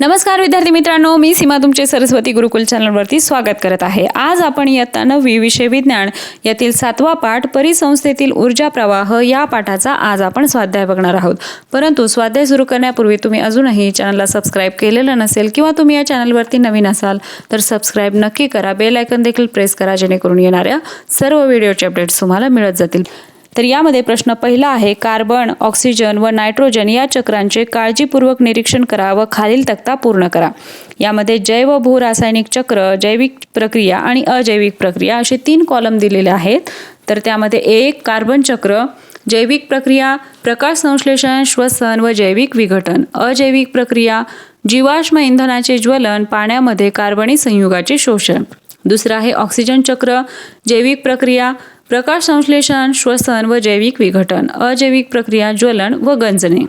नमस्कार विद्यार्थी मित्रांनो. मी सीमा तुमचे सरस्वती गुरुकुल चॅनलवरती स्वागत करत आहे. आज आपण इयत्ता नववी विषय विज्ञान यातील सातवा पाठ परिसंस्थेतील ऊर्जा प्रवाह या पाठाचा आज आपण स्वाध्याय बघणार आहोत. परंतु स्वाध्याय सुरू करण्यापूर्वी तुम्ही अजूनही चॅनलला सबस्क्राईब केलेलं नसेल किंवा तुम्ही या चॅनलवरती नवीन असाल तर सबस्क्राईब नक्की करा. बेल आयकन देखील प्रेस करा जेणेकरून येणाऱ्या सर्व व्हिडिओचे अपडेट्स तुम्हाला मिळत जातील. तर यामध्ये प्रश्न पहिला आहे कार्बन ऑक्सिजन व नायट्रोजन या चक्रांचे काळजीपूर्वक निरीक्षण करा व खालील तक्ता पूर्ण करा. यामध्ये जैव भू रासायनिक चक्र जैविक प्रक्रिया आणि अजैविक प्रक्रिया असे तीन कॉलम दिलेले आहेत. तर त्यामध्ये एक कार्बन चक्र जैविक प्रक्रिया प्रकाश संश्लेषण श्वसन व जैविक विघटन. अजैविक प्रक्रिया जीवाश्म इंधनाचे ज्वलन पाण्यामध्ये कार्बनी संयुगाचे शोषण. दुसरं आहे ऑक्सिजन चक्र जैविक प्रक्रिया प्रकाश संश्लेषण श्वसन व जैविक विघटन अजैविक प्रक्रिया ज्वलन व गंजणे.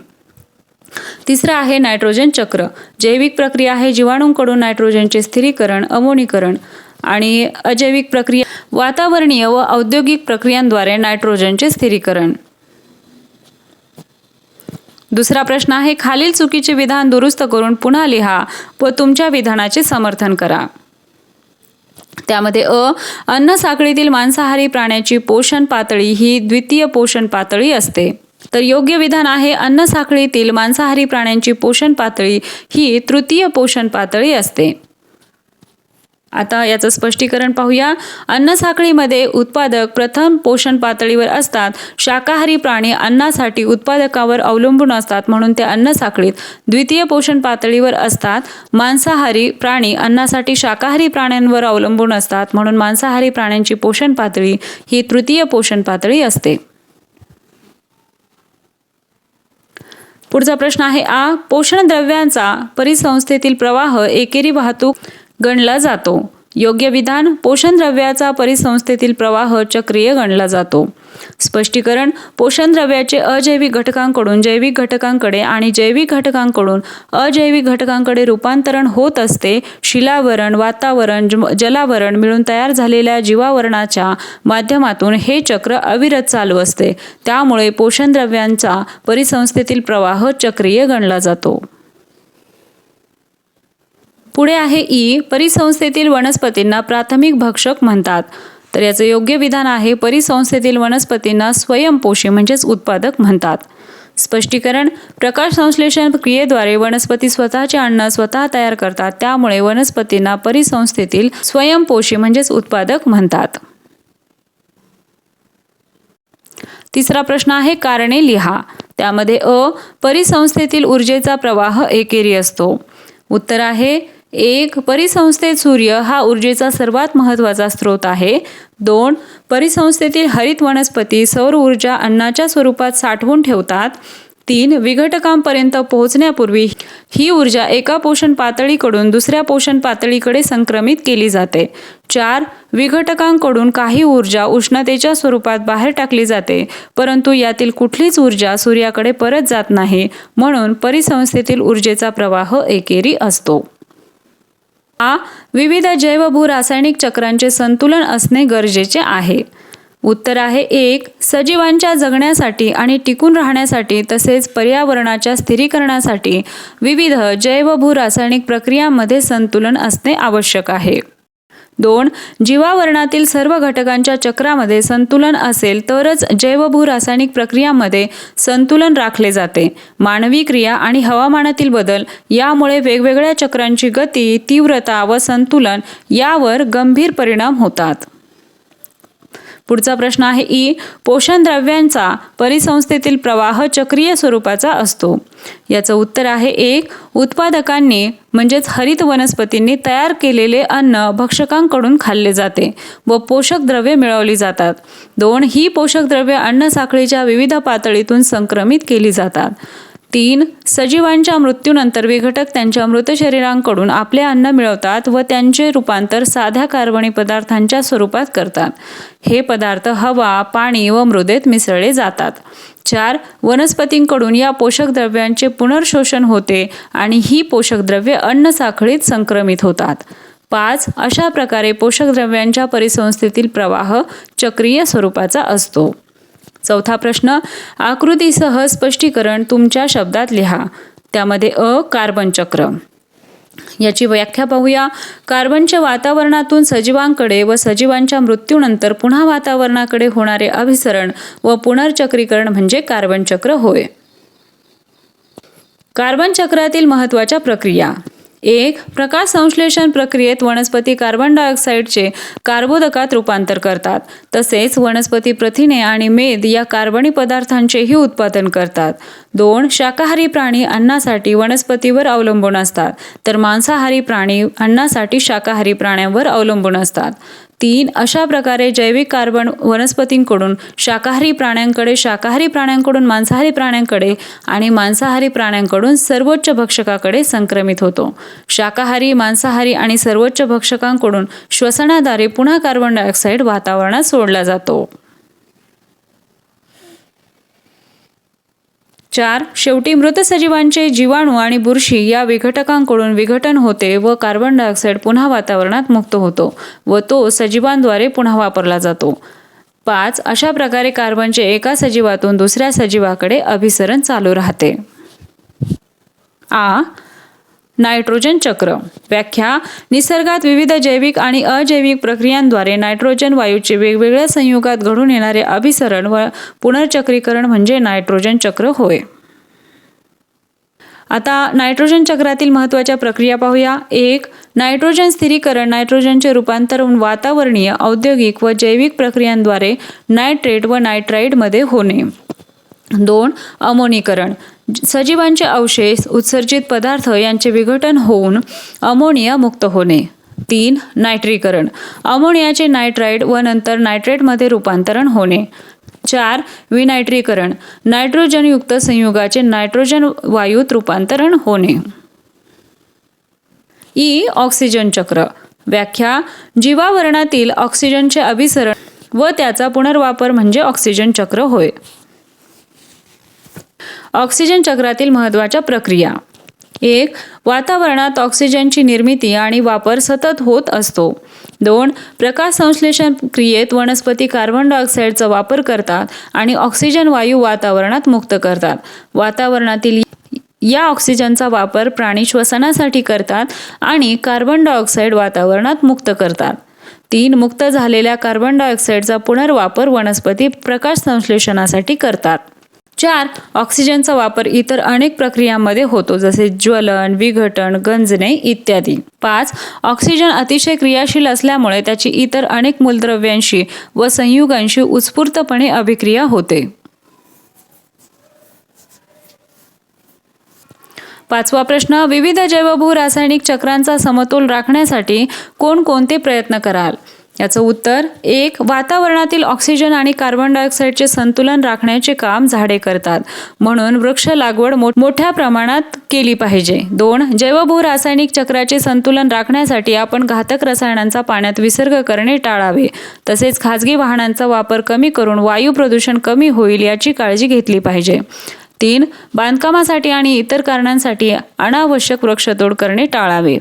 तिसरं आहे नायट्रोजन चक्र. जैविक प्रक्रिया आहे जीवाणूंकडून नायट्रोजनचे स्थिरीकरण अमोनीकरण आणि अजैविक प्रक्रिया वातावरणीय व औद्योगिक प्रक्रियांद्वारे नायट्रोजनचे स्थिरीकरण. दुसरा प्रश्न आहे खालील चुकीचे विधान दुरुस्त करून पुन्हा लिहा व तुमच्या विधानाचे समर्थन करा. त्यामध्ये अ अन्न साखळीतील मांसाहारी प्राण्याची पोषण पातळी ही द्वितीय पोषण पातळी असते. तर योग्य विधान आहे अन्न साखळीतील मांसाहारी प्राण्यांची पोषण पातळी ही तृतीय पोषण पातळी असते. आता याचं स्पष्टीकरण पाहूया. अन्न साखळीमध्ये उत्पादक प्रथम पोषण पातळीवर असतात. शाकाहारी प्राणी अन्नासाठी उत्पादकावर अवलंबून असतात म्हणून ते अन्न साखळीत. द्वितीय पोषण पातळीवर असतात. मांसाहारी प्राणी अन्नासाठी शाकाहारी प्राण्यांवर अवलंबून असतात म्हणून मांसाहारी प्राण्यांची पोषण पातळी ही तृतीय पोषण पातळी असते. पुढचा प्रश्न आहे आ. पोषण द्रव्यांचा परिसंस्थेतील प्रवाह एकेरी वाहतूक गणला जातो. योग्य विधान पोषण द्रव्याचा परिसंस्थेतील प्रवाह चक्रीय गणला जातो. स्पष्टीकरण पोषण द्रव्याचे अजैविक घटकांकडून जैविक घटकांकडे आणि जैविक घटकांकडून अजैविक घटकांकडे रूपांतरण होत असते शिलावरण वातावरण जलावरण मिळून तयार झालेल्या जीवावरणाच्या माध्यमातून हे चक्र अविरत चालू असते. त्यामुळे पोषण द्रव्यांचा परिसंस्थेतील प्रवाह चक्रीय गणला जातो. पुढे आहे ई. परिसंस्थेतील वनस्पतींना प्राथमिक भक्षक म्हणतात. तर याचं योग्य विधान आहे परिसंस्थेतील वनस्पतींना स्वयंपोषी म्हणजेच उत्पादक म्हणतात. स्पष्टीकरण प्रकाश संश्लेषण क्रियेद्वारे वनस्पती स्वतःचे अन्न स्वतः तयार करतात त्यामुळे वनस्पतींना परिसंस्थेतील स्वयंपोषी म्हणजेच उत्पादक म्हणतात. तिसरा प्रश्न आहे कारणे लिहा. त्यामध्ये अ परिसंस्थेतील ऊर्जेचा प्रवाह एकेरी असतो. उत्तर आहे एक परिसंस्थेत सूर्य हा ऊर्जेचा सर्वात महत्त्वाचा स्रोत आहे. दोन परिसंस्थेतील हरित वनस्पती सौर ऊर्जा अन्नाच्या स्वरूपात साठवून ठेवतात. तीन विघटकांपर्यंत पोहोचण्यापूर्वी ही ऊर्जा एका पोषण पातळीकडून दुसऱ्या पोषण पातळीकडे संक्रमित केली जाते. चार विघटकांकडून काही ऊर्जा उष्णतेच्या स्वरूपात बाहेर टाकली जाते परंतु यातील कुठलीच ऊर्जा सूर्याकडे परत जात नाही. म्हणून परिसंस्थेतील ऊर्जेचा प्रवाह एकेरी असतो. हा विविध जैवभू रासायनिक चक्रांचे संतुलन असणे गरजेचे आहे. उत्तर आहे एक सजीवांच्या जगण्यासाठी आणि टिकून राहण्यासाठी तसेच पर्यावरणाच्या स्थिरीकरणासाठी विविध जैवभू रासायनिक प्रक्रियांमध्ये संतुलन असणे आवश्यक आहे. दोन जीवावरणातील सर्व घटकांच्या चक्रामध्ये संतुलन असेल तरच जैवभू रासायनिक प्रक्रियामध्ये संतुलन राखले जाते. मानवी क्रिया आणि हवामानातील बदल यामुळे वेगवेगळ्या चक्रांची गती तीव्रता व संतुलन यावर गंभीर परिणाम होतात. पुढचा प्रश्न आहे ई. पोषण द्रव्यांचा परिसंस्थेतील प्रवाह चक्रीय स्वरूपाचा असतो. याचं उत्तर आहे एक. उत्पादकांनी म्हणजेच हरित वनस्पतींनी तयार केलेले अन्न भक्षकांकडून खाल्ले जाते व पोषक द्रव्ये मिळवली जातात. दोन. ही पोषक द्रव्ये अन्न साखळीच्या विविध पातळीतून संक्रमित केली जातात. तीन सजीवांच्या मृत्यूनंतर विघटक त्यांच्या मृत शरीरांकडून आपले अन्न मिळवतात व त्यांचे रूपांतर साध्या कार्बनी पदार्थांच्या स्वरूपात करतात. हे पदार्थ हवा पाणी व मृदेत मिसळले जातात. चार वनस्पतींकडून या पोषक द्रव्यांचे पुनर्शोषण होते आणि ही पोषक द्रव्ये अन्न साखळीत संक्रमित होतात. पाच अशा प्रकारे पोषक द्रव्यांच्या परिसंस्थेतील प्रवाह चक्रीय स्वरूपाचा असतो. चौथा प्रश्न आकृतीसह स्पष्टीकरण तुमच्या शब्दात लिहा. त्यामध्ये अ कार्बन चक्र. याची व्याख्या पाहूया. कार्बनच्या वातावरणातून सजीवांकडे व सजीवांच्या मृत्यूनंतर पुन्हा वातावरणाकडे होणारे अभिसरण व पुनर्चक्रीकरण म्हणजे कार्बन चक्र होय. कार्बन चक्रातील महत्त्वाच्या प्रक्रिया. एक प्रकाश संश्लेषण प्रक्रियेत वनस्पती कार्बन डायऑक्साईडचे कार्बोदकात रूपांतर करतात. तसेच वनस्पती प्रथिने आणि मेद या कार्बनी पदार्थांचेही उत्पादन करतात. दोन शाकाहारी प्राणी अन्नासाठी वनस्पतीवर अवलंबून असतात. तर मांसाहारी प्राणी अन्नासाठी शाकाहारी प्राण्यांवर अवलंबून असतात. तीन अशा प्रकारे जैविक कार्बन वनस्पतींकडून शाकाहारी प्राण्यांकडे शाकाहारी प्राण्यांकडून मांसाहारी प्राण्यांकडे आणि मांसाहारी प्राण्यांकडून सर्वोच्च भक्षकाकडे संक्रमित होतो. शाकाहारी मांसाहारी आणि सर्वोच्च भक्षकांकडून श्वसनाद्वारे पुन्हा कार्बन डायऑक्साईड वातावरणात सोडला जातो. चार शेवटी मृत सजीवांचे जीवाणू आणि बुरशी या विघटकांकडून विघटन होते व कार्बन डायऑक्साईड पुन्हा वातावरणात मुक्त होतो व तो सजीवांद्वारे पुन्हा वापरला जातो. पाच अशा प्रकारे कार्बनचे एका सजीवातून दुसऱ्या सजीवाकडे अभिसरण चालू राहते. आ नायट्रोजन चक्र. व्याख्या निसर्गात विविध जैविक आणि अजैविक प्रक्रियांद्वारे नायट्रोजन वायूचे वेगवेगळ्या संयुगात घडून येणारे अभिसरण व पुनर्चक्रीकरण म्हणजे नायट्रोजन चक्र होय. आता नायट्रोजन चक्रातील महत्त्वाच्या प्रक्रिया पाहूया. एक नायट्रोजन स्थिरीकरण नायट्रोजनचे रूपांतर वातावरणीय औद्योगिक व जैविक प्रक्रियांद्वारे नायट्रेट व नायट्राईडमध्ये होणे. दोन अमोनीकरण. सजीवांचे अवशेष उत्सर्जित पदार्थ यांचे विघटन होऊन अमोनिया मुक्त होणे. तीन नायट्रीकरण. अमोनियाचे नायट्राईड व नंतर नायट्रेटमध्ये रूपांतरण होणे. चार विनायट्रीकरण. नायट्रोजनयुक्त संयुगाचे नायट्रोजन वायूत रूपांतरण होणे. ई ऑक्सिजन चक्र. व्याख्या जीवावरणातील ऑक्सिजनचे अभिसरण व त्याचा पुनर्वापर म्हणजे ऑक्सिजन चक्र होय. ऑक्सिजन चक्रातील महत्त्वाच्या प्रक्रिया. एक वातावरणात ऑक्सिजनची निर्मिती आणि वापर सतत होत असतो. दोन प्रकाश संश्लेषण क्रियेत वनस्पती कार्बन डायऑक्साईडचा वापर करतात आणि ऑक्सिजन वायू वातावरणात मुक्त करतात. वातावरणातील या ऑक्सिजनचा वापर प्राणी श्वसनासाठी करतात आणि कार्बन डायऑक्साईड वातावरणात मुक्त करतात. तीन मुक्त झालेल्या कार्बन डायऑक्साईडचा पुनर्वापर वनस्पती प्रकाश संश्लेषणासाठी करतात. चार ऑक्सिजनचा वापर इतर अनेक प्रक्रियांमध्ये होतो जसे ज्वलन विघटन गंजणे इत्यादी. पाच ऑक्सिजन अतिशय क्रियाशील असल्यामुळे त्याची इतर अनेक मूलद्रव्यांशी व संयुगांशी उत्स्फूर्तपणे अभिक्रिया होते. पाचवा प्रश्न विविध जैवभू रासायनिक चक्रांचा समतोल राखण्यासाठी कोणकोणते प्रयत्न कराल? याचं उत्तर एक वातावरणातील ऑक्सिजन आणि कार्बन डायऑक्साईडचे संतुलन राखण्याचे काम झाडे करतात. म्हणून वृक्ष लागवड मोठ्या प्रमाणात केली पाहिजे. दोन जैवभू रासायनिक चक्राचे संतुलन राखण्यासाठी आपण घातक रसायनांचा पाण्यात विसर्ग करणे टाळावे. तसेच खाजगी वाहनांचा वापर कमी करून वायू प्रदूषण कमी होईल याची काळजी घेतली पाहिजे. तीन बांधकामासाठी आणि इतर कारणांसाठी अनावश्यक वृक्षतोड करणे टाळावे.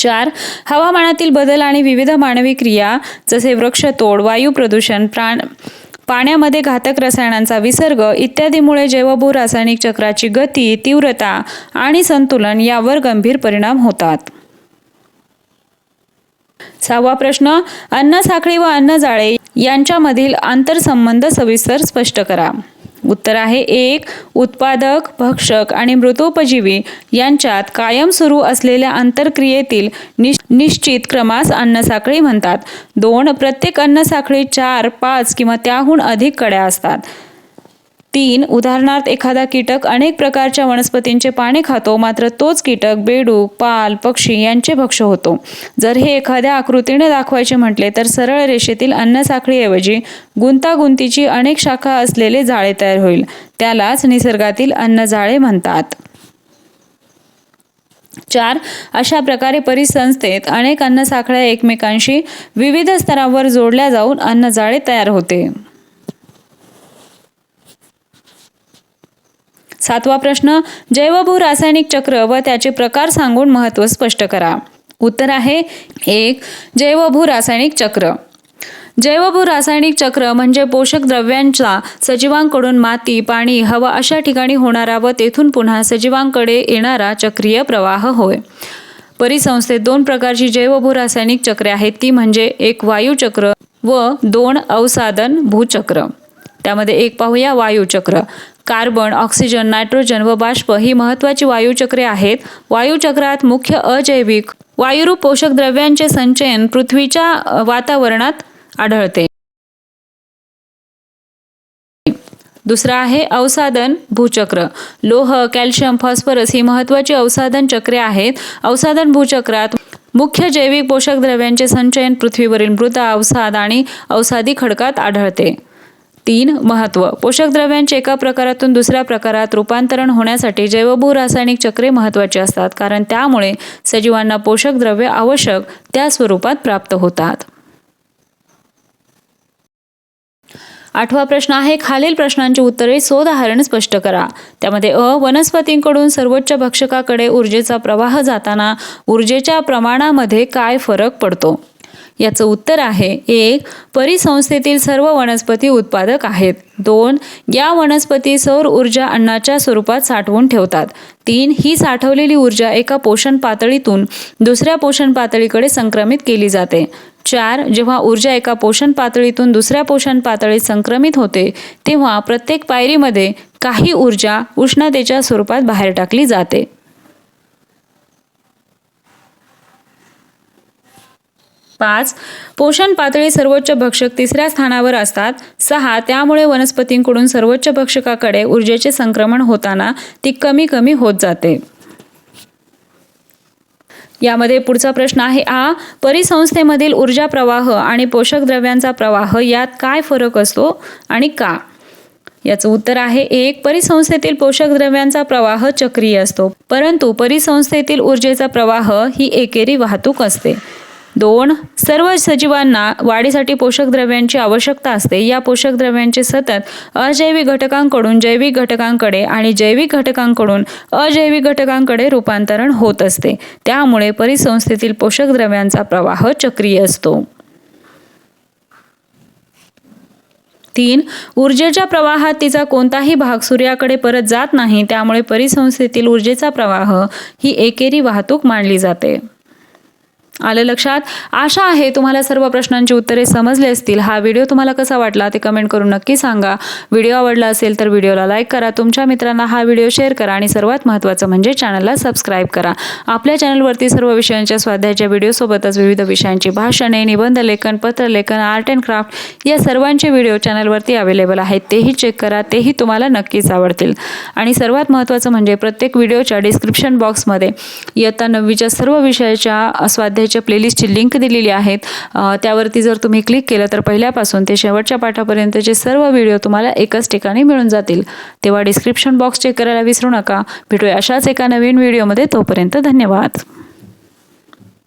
चार हवामानातील बदल आणि विविध मानवी क्रिया जसे वृक्षतोड वायू प्रदूषण प्राण पाण्यामध्ये घातक रसायनांचा विसर्ग इत्यादीमुळे जैवभू रासायनिक चक्राची गती तीव्रता आणि संतुलन यावर गंभीर परिणाम होतात. सहावा प्रश्न अन्न साखळी व अन्न जाळे यांच्यामधील आंतरसंबंध सविस्तर स्पष्ट करा. उत्तर आहे एक उत्पादक भक्षक आणि मृतोपजीवी यांच्यात कायम सुरू असलेल्या आंतरक्रियेतील निश्चित क्रमास अन्नसाखळी म्हणतात. दोन प्रत्येक अन्नसाखळी चार पाच किंवा त्याहून अधिक कड्या असतात. तीन उदाहरणार्थ एखादा कीटक अनेक प्रकारच्या वनस्पतींचे पाने खातो मात्र तोच कीटक बेडूक पाल पक्षी यांचे भक्ष होतो. जर हे एखाद्या आकृतीने दाखवायचे म्हटले तर सरळ रेषेतील अन्नसाखळीऐवजी गुंतागुंतीची अनेक शाखा असलेले जाळे तयार होईल. त्यालाच निसर्गातील अन्नजाळे म्हणतात. चार अशा प्रकारे परिसंस्थेत अनेक अन्नसाखळ्या एकमेकांशी विविध स्तरावर जोडल्या जाऊन अन्नजाळे तयार होते. सातवा प्रश्न जैवभू रासायनिक चक्र व त्याचे प्रकार सांगून महत्त्व स्पष्ट करा. उत्तर आहे एक जैवभू रासायनिक चक्र. जैवभू रासायनिक चक्र म्हणजे पोषक द्रव्यांचा सजीवांकडून माती पाणी हवा अशा ठिकाणी होणारा व तेथून पुन्हा सजीवांकडे येणारा चक्रीय प्रवाह होय. परिसंस्थेत दोन प्रकारची जैवभू रासायनिक चक्रे आहेत ती म्हणजे एक वायुचक्र व दोन अवसादन भूचक्र. त्यामध्ये एक पाहूया वायुचक्र कार्बन ऑक्सिजन नायट्रोजन व बाष्प ही महत्त्वाची वायुचक्रे आहेत. वायुचक्रात मुख्य अजैविक वायुरूप पोषक द्रव्यांचे संचयन पृथ्वीच्या वातावरणात आढळते. दुसरा आहे अवसाधन भूचक्र. लोह कॅल्शियम फॉस्फरस ही महत्त्वाची अवसाधन चक्रे आहेत. अवसाधन भूचक्रात मुख्य जैविक पोषक द्रव्यांचे संचयन पृथ्वीवरील मृदा अवसाद आणि अवसादी खडकात आढळते. तीन महत्त्व पोषक द्रव्यांचे एका प्रकारातून दुसऱ्या प्रकारात रूपांतरण होण्यासाठी जैवभू रासायनिक चक्रे महत्त्वाची असतात कारण त्यामुळे सजीवांना पोषक द्रव्ये आवश्यक त्या स्वरूपात प्राप्त होतात. आठवा प्रश्न आहे खालील प्रश्नांची उत्तरे सोदाहरण स्पष्ट करा. त्यामध्ये अ वनस्पतींकडून सर्वोच्च भक्षकाकडे ऊर्जेचा प्रवाह जाताना ऊर्जेच्या प्रमाणामध्ये काय फरक पडतो? याचं उत्तर आहे एक परिसंस्थेतील सर्व वनस्पती उत्पादक आहेत. दोन या वनस्पती सौर ऊर्जा अन्नाच्या स्वरूपात साठवून ठेवतात. तीन ही साठवलेली ऊर्जा एका पोषण पातळीतून दुसऱ्या पोषण पातळीकडे संक्रमित केली जाते. चार जेव्हा ऊर्जा एका पोषण पातळीतून दुसऱ्या पोषण पातळीत संक्रमित होते तेव्हा प्रत्येक पायरीमध्ये काही ऊर्जा उष्णतेच्या स्वरूपात बाहेर टाकली जाते. पाच. पोषण पातळी सर्वोच्च भक्षक तिसऱ्या स्थानावर असतात. सहा. त्यामुळे वनस्पतींकडून सर्वोच्च भक्षकाकडे ऊर्जेचे संक्रमण होताना ती कमी कमी होत जाते. यामध्ये पुढचा प्रश्न आहे आ. परिसंस्थेमधील ऊर्जा प्रवाह आणि पोषक द्रव्यांचा प्रवाह यात काय फरक असतो आणि का? याचं उत्तर आहे एक. परिसंस्थेतील पोषक द्रव्यांचा प्रवाह चक्रीय असतो परंतु परिसंस्थेतील ऊर्जेचा प्रवाह ही एकेरी वाहतूक असते. दोन सर्व सजीवांना वाढीसाठी पोषक द्रव्यांची आवश्यकता असते. या पोषक द्रव्यांचे सतत अजैविक घटकांकडून जैविक घटकांकडे आणि जैविक घटकांकडून अजैविक घटकांकडे रूपांतरण होत असते. त्यामुळे परिसंस्थेतील पोषक द्रव्यांचा प्रवाह चक्रीय असतो. तीन ऊर्जेच्या प्रवाहात तिचा कोणताही भाग सूर्याकडे परत जात नाही. त्यामुळे परिसंस्थेतील ऊर्जेचा प्रवाह ही एकेरी वाहतूक मानली जाते. आलं लक्षात? आशा आहे तुम्हाला सर्व प्रश्नांची उत्तरे समजली असतील. हा व्हिडिओ तुम्हाला कसा वाटला ते कमेंट करून नक्की सांगा. व्हिडिओ आवडला असेल तर व्हिडिओला लाईक करा. तुमच्या मित्रांना हा व्हिडिओ शेअर करा आणि सर्वात महत्त्वाचं म्हणजे चॅनलला सबस्क्राईब करा. आपल्या चॅनलवरती सर्व विषयांच्या स्वाध्यायाच्या व्हिडिओसोबतच विविध विषयांची भाषणे निबंध लेखन पत्रलेखन आर्ट अँड क्राफ्ट या सर्वांचे व्हिडिओ चॅनलवरती अवेलेबल आहेत. तेही चेक करा. तेही तुम्हाला नक्कीच आवडतील. आणि सर्वात महत्त्वाचं म्हणजे प्रत्येक व्हिडिओच्या डिस्क्रिप्शन बॉक्समध्ये इयत्ता नववीच्या सर्व विषयाच्या स्वाध्यायाच्या प्लेलिस्टची लिंक दिलेली आहेत. त्यावरती जर तुम्ही क्लिक केलं तर पहिल्यापासून ते शेवटच्या पाठापर्यंतचे सर्व व्हिडिओ तुम्हाला एकाच ठिकाणी मिळून जातील. तेव्हा डिस्क्रिप्शन बॉक्स चेक करायला विसरू नका. भेटूया अशाच एका नवीन व्हिडिओमध्ये तोपर्यंत धन्यवाद.